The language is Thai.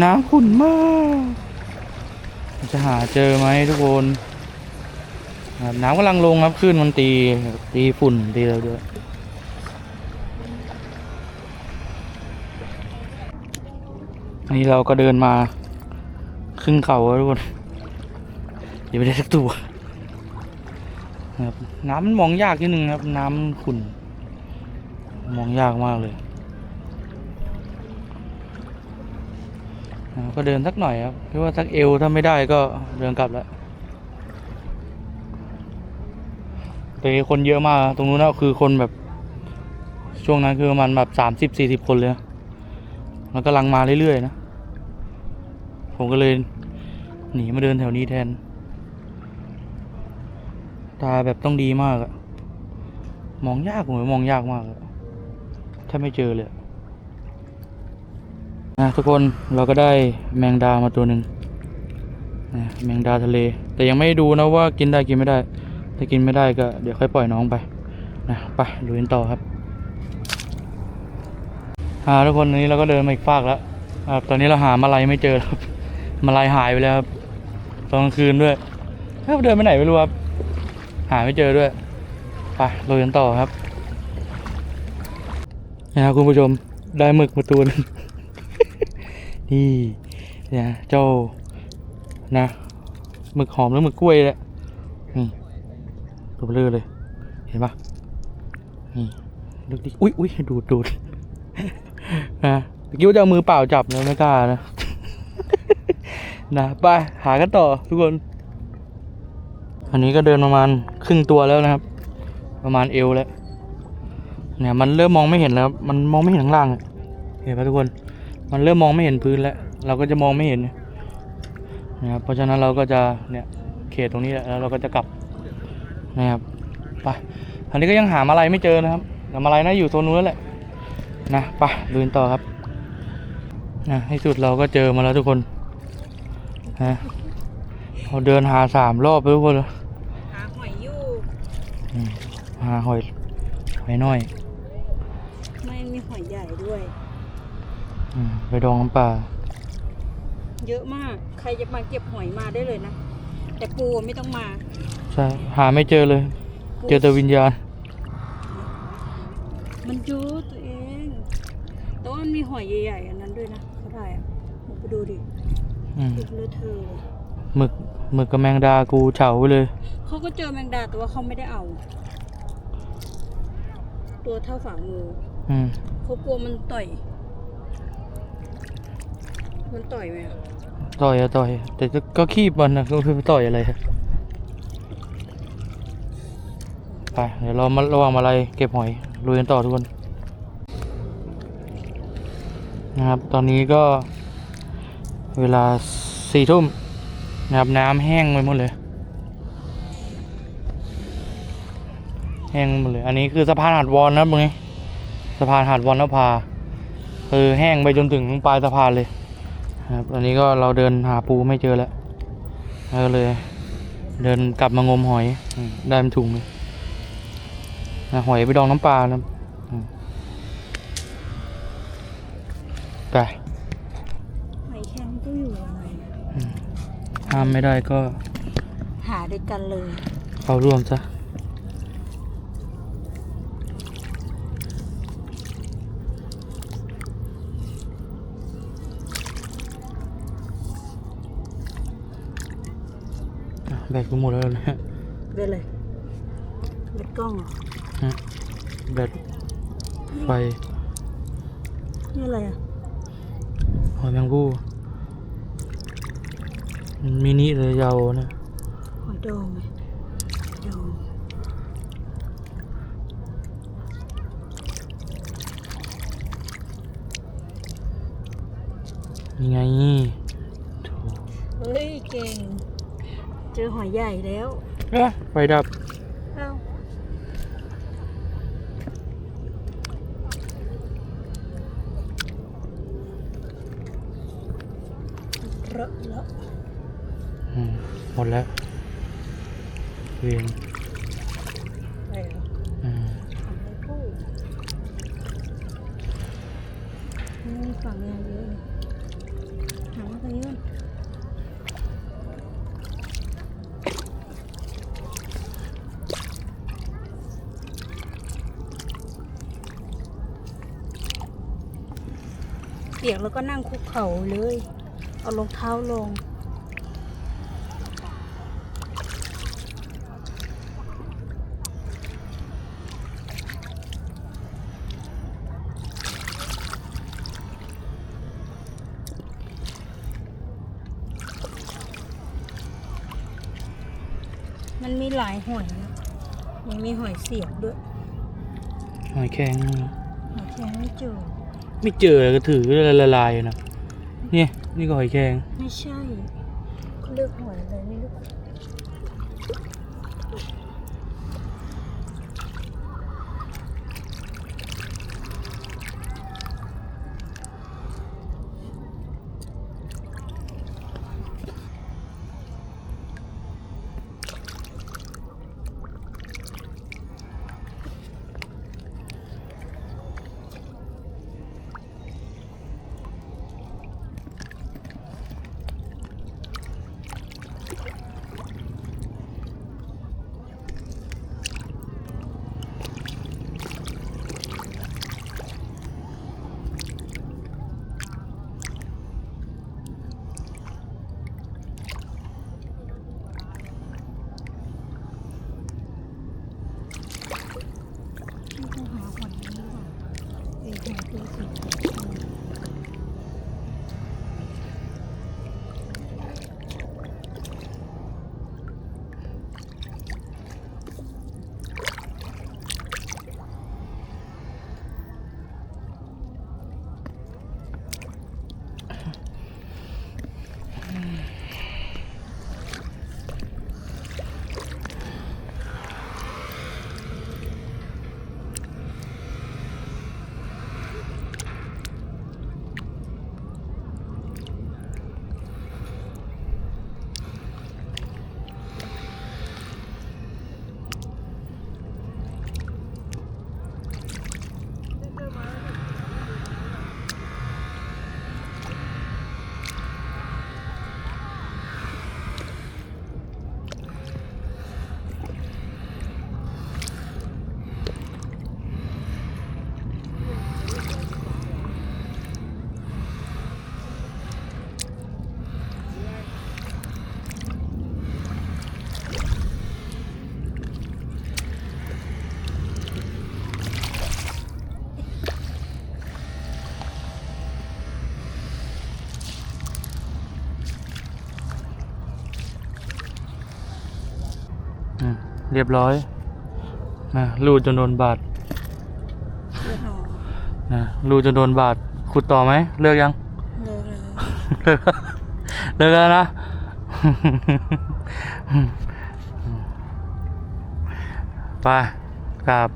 น้ำขุ่นมาก จะหาเจอไหมทุกคนน้ำกำลังลงครับคลื่นมันตีตีฝุ่นตีแล้วด้วยอันนี้เราก็เดินมาครึ่งเขาทุกคนยังไม่ได้สักตัวครับน้ำมันมองยากนิดนึงครับ น้ำขุ่น มองยากมากเลย ก็เดินสักหน่อยครับคิดว่าสักเอวถ้าไม่ได้ก็เดินกลับแล้วแต่คนเยอะมากตรงนู้นนะคือคนแบบ ช่วงนั้นคือประมันแบบสามสิบสี่สิบคนเลยนะแล้วกำลังมาเรื่อยๆนะ ผมก็เลยหนีมาเดินแถวนี้แทน ตาแบบต้องดีมากอะมองยากผมมองยากมากอะถ้าไม่เจอเลยอะ นะทุกคนเราก็ได้แมงดามาตัวหนึ่งนะแมงดาทะเล แต่ยังไม่ดูนะว่ากินได้กินไม่ได้ ถ้ากินไม่ได้ก็เดี๋ยวค่อยปล่อยน้องไปนะไปลุยกันต่อครับอ่าทุกคนนี้เราก็เดินมาอีกฟากแล้วอ่าตอนนี้เราหามาลายไม่เจอแล้วครับมาลายหายไปแล้วครับตอนกลางคืนด้วยเอ้าเดินไปไหนไม่รู้ครับหาไม่เจอด้วยไปลุยกันต่อครับนะครับคุณผู้ชมได้หมึกมาตัวหนึง นี่เนี่ยเจ้านะหมึกหอมหรือหมึกกล้วยแหละนี่ตัวเบลอเลย เห็นปะนี่ดูดิอุ้ยอุ้ยดูดดูดนะเมื่อกี้ว่าจะเอามือเปล่าจับนะไม่กล้านะนะไปหากันต่อทุกคน อันนี้ก็เดินประมาณครึ่งตัวแล้วนะครับ ประมาณเอวแล้วเนี่ยมันเริ่มมองไม่เห็นแล้ว มันมองไม่เห็นข้างล่าง เห็นปะทุกคน มันเริ่มมองไม่เห็นพื้นแล้ว เราก็จะมองไม่เห็นนะครับเพราะฉะนั้นเราก็จะเนี่ยเขตตรงนี้แหละแล้วเราก็จะกลับนะครับไปอันนี้ก็ยังหามาลายไม่เจอนะครับแต่มาลายน่าอยู่โซนนู้นแล้วแหละนะไปดูกันต่อครับนะให้สุดเราก็เจอมาแล้วทุกคนนะเราเดินหาสามรอบไปทุกคนเลยหาหอยอยู่หาหอยหอยน้อย ไม่มีหอยใหญ่ด้วย ไปดองน้ำปลาเยอะมาก ใครจะมาเก็บหอยมาได้เลยนะ แต่ปูไม่ต้องมาใช่หาไม่เจอเลยเจอแต่วิญญาณมันเยอะตัวเองแต่ว่ามันมีหอยใหญ่ๆอันนั้นด้วยนะเขาถ่ายอะมึงไปดูดิอืมติดเลอะเทอะเลยหมึกหมึกกับแมงดากูเฉาไปเลย เขาก็เจอแมงดาแต่ว่าเขาไม่ได้เอา ตัวเท่าฝ่ามืออืมเขากลัวมันต่อย มันต่อยไหมอะต่อยอะต่อย แต่ก็ขี้มันนะก็คือไปต่อยอะไรอะไป เดี๋ยวเรามาระวังมาอะไรเก็บหอยลุยกันต่อทุกคนนะครับ ตอนนี้ก็เวลาสี่ทุ่มนะครับน้ำแห้งไปหมดเลย แห้งหมดเลย อันนี้คือสะพานหาดวอนนะครับตรงนี้สะพานหาดวอนนภาคือแห้งไปจนถึงปลายสะพานเลย ครับอันนี้ก็เราเดินหาปูไม่เจอแล้วเราก็เลย เดินกลับมางมหอยอมได้เป็นถุงเลยนะหอยไปดองน้ำปลานะอืมไปหอยแครงก็อยู่ยังไงอะห้ามไม่ได้ก็ หาด้วยกันเลยเข้าร่วมซะ แบตกูหมดแล้วนะเป็นเลยเป็นกล้องเหรอแบตไฟนี่อะไรอะหอยแมงผู้มินิเลยยาวนะหอยดองไหมดองยังไงโถ เฮ้ย เก่ง เจอหอยใหญ่แล้วเอ้ยไฟดับ เอ้าเลอะเลอะอืมหมดแล้วเวียนไปเหรออืมทำอะไรพูดนี่ฝั่งเนี้ยเยอะเลย หามาตรงนี้ก่อนเปียกแล้วก็นั่งคุกเข่าเลย เอารองเท้าลง มันมีหลายหอยนะมันมีหอยเสียบด้วย หอยแครงหอยแครงไม่เจอ ไม่เจอเลยก็ถือละลายๆอยู่นะเนี่ยนี่ก็หอยแครงไม่ใช่เขาเลือกหอยอะไเรียบร้อยนะรูดจนโดนบาดนะรูดจนโดนบาดขุดต่อไหมเลิกยัง เลยเลยเลิกแล้วเลิกแล้วนะ ไปกลับ